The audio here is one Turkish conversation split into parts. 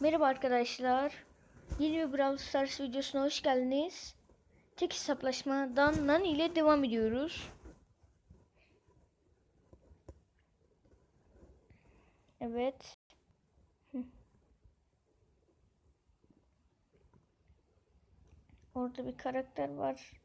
Merhaba arkadaşlar. Yeni bir Brawl Stars videosuna hoş geldiniz. Tek hesaplaşmadan Nani ile devam ediyoruz. Evet. Orada bir karakter var.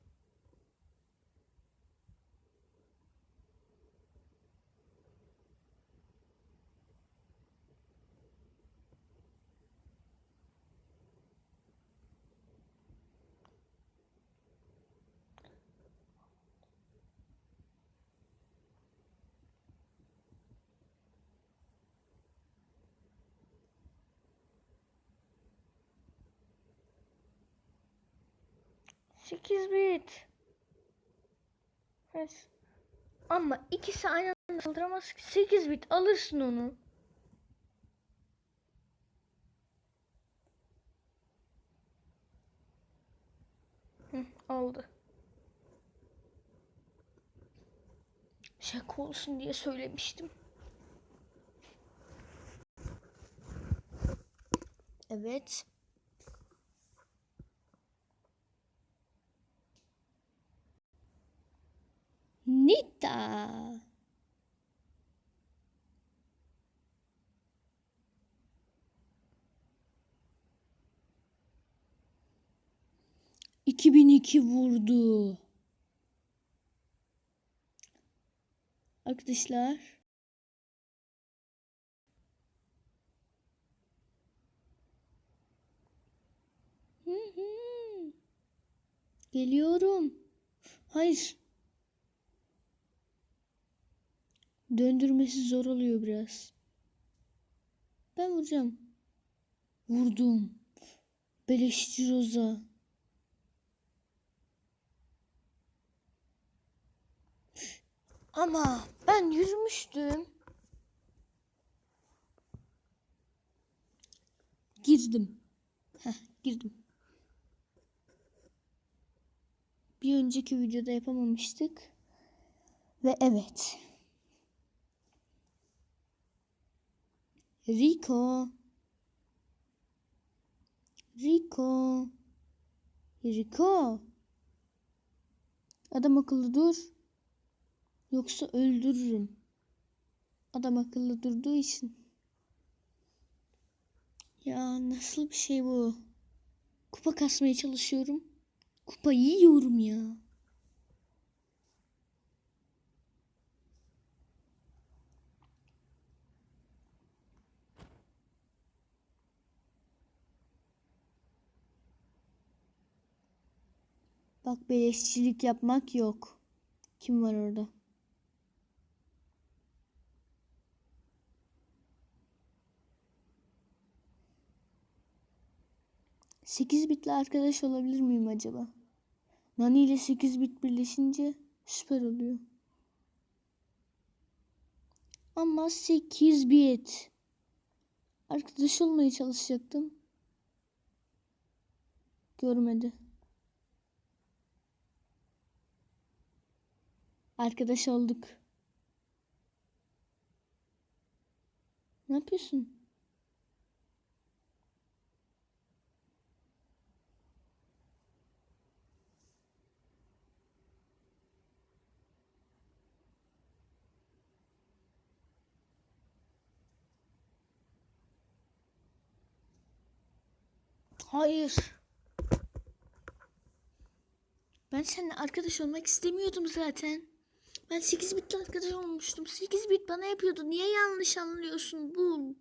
Sekiz bit. Evet. Ama ikisi aynı anda saldıramaz ki. 8 bit alırsın onu. Hı, aldı. Şaka olsun diye söylemiştim. Evet. Nita. İki bin iki vurdu. Arkadaşlar. Geliyorum. Hayır. Döndürmesi zor oluyor biraz. Ben vuracağım. Vurdum. Beleşçi Roza. Ama ben yürümüştüm. Girdim. Heh, girdim. Bir önceki videoda yapamamıştık. Ve evet. Rico. Rico. Rico. Adam akıllı dur. Yoksa öldürürüm. Adam akıllı durduğu için. Ya nasıl bir şey bu? Kupa kasmaya çalışıyorum. Kupa yiyorum ya. Bak beleşçilik yapmak yok. Kim var orada? Sekiz bitli arkadaş olabilir miyim acaba? Nani ile 8 bit birleşince süper oluyor. Ama 8 bit. Arkadaş olmaya çalışacaktım. Görmedi. Arkadaş olduk. Ne yapıyorsun? Hayır. Ben seninle arkadaş olmak istemiyordum zaten. Ben 8 bitli arkadaş olmuştum. 8 bit bana yapıyordu. Niye yanlış anlıyorsun? Bul.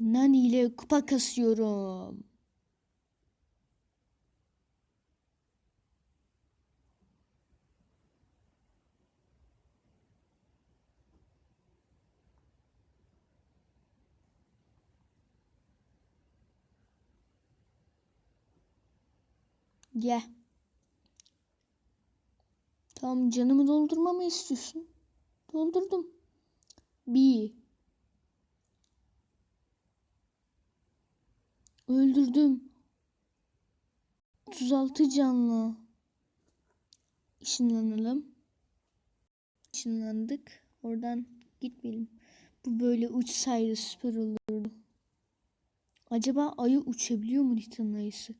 Nani ile kupa kasıyorum. Gel. Tamam canımı doldurmamı istiyorsun. Doldurdum. Bir. Öldürdüm. 36 canlı. Işınlanalım. Işınlandık. Oradan gitmeyelim. Bu böyle uçsaydı süper olurdu. Acaba ayı uçabiliyor mu Nitan'ın ayısı?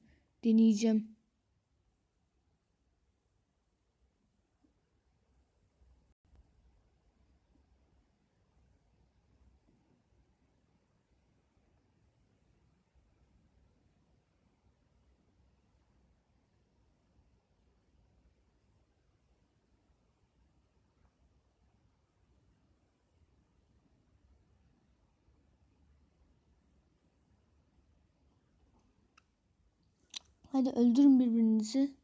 Deneyeceğim. Hadi öldürün birbirinizi.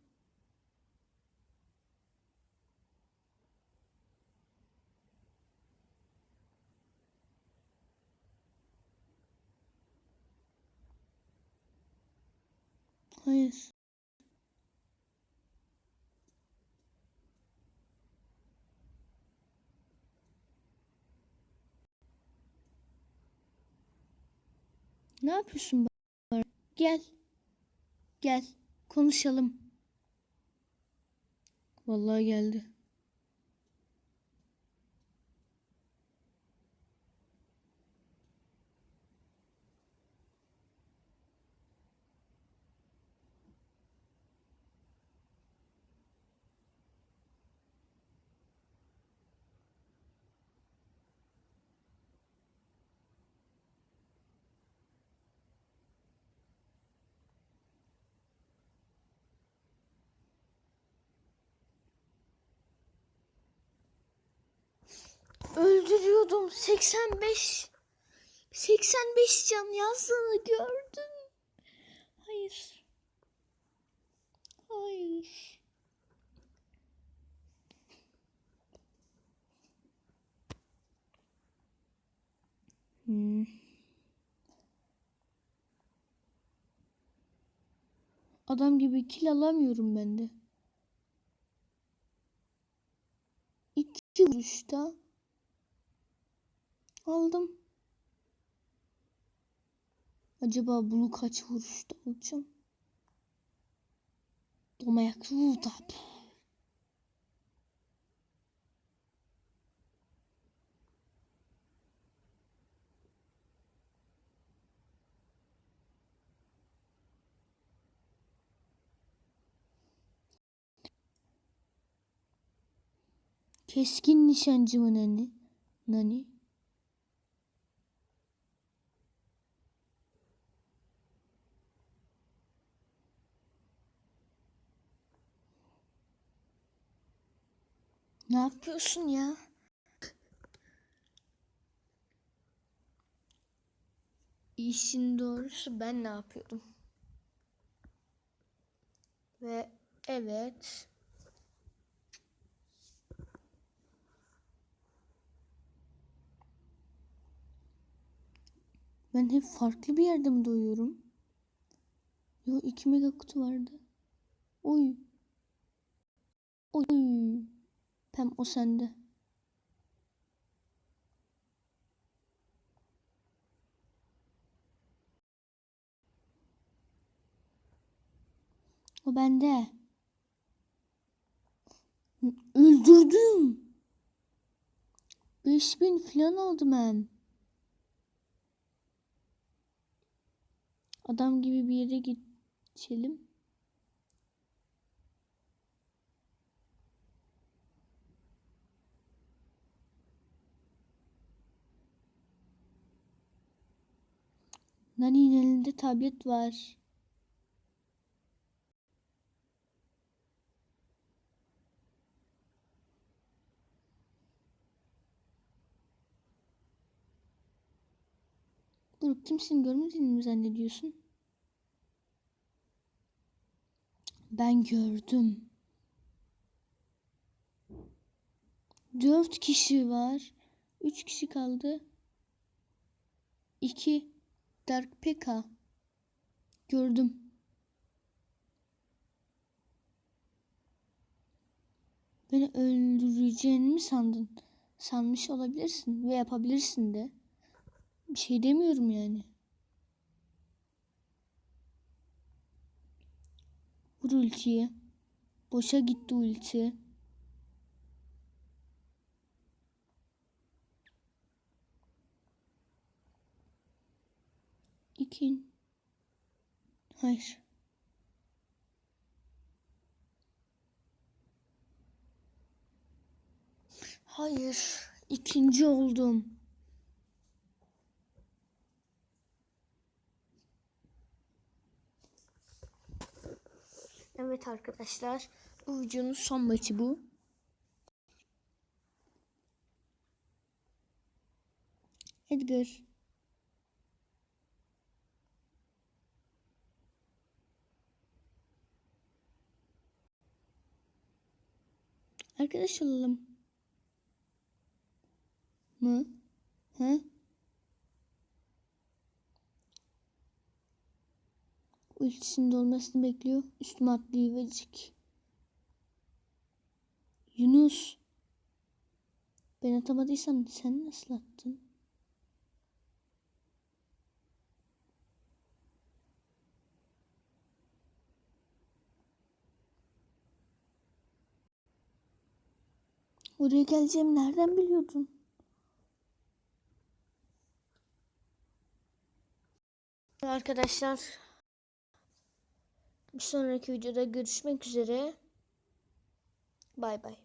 Hayır. Ne yapıyorsun bana? Gel. Gel. Konuşalım. Vallahi geldi. Öldürüyordum. 85 85 can yazdığını gördüm. Hayır. Hayır. Hmm. Adam gibi kill alamıyorum ben de. İki vuruşta aldım. Acaba bunu kaç vuruşta alacağım? Domayak da. Keskin nişancı mı nani? Nani? Ne yapıyorsun ya? İşin doğrusu ben ne yapıyordum? Ve evet. Ben hep farklı bir yerde mi doyuyorum? Yo 2 mega kutu vardı. Oy. Oy. Pem o sende. O bende. Öldürdüm. 5000 falan aldım ben. Adam gibi bir yere geçelim. Nani'nin elinde tablet var. Grup kimsin görmediğini mi zannediyorsun? Ben gördüm. Dört kişi var. Üç kişi kaldı. İki. Dark Pekka. Gördüm. Beni öldüreceğini mi sandın? Sanmış olabilirsin ve yapabilirsin de. Bir şey demiyorum yani. Vur ultiyi. Boşa gitti ulti. İkin. Hayır. Hayır. ikinci oldum. Evet arkadaşlar. Bu videonun son maçı bu. Edgar. Arkadaş olalım. Mı? He? Ultisinin olmasını bekliyor. Üstüme atlayıverecek. Yunus. Ben atamadıysam sen nasıl attın? Oraya geleceğimi nereden biliyordun? Arkadaşlar bir sonraki videoda görüşmek üzere. Bay bay.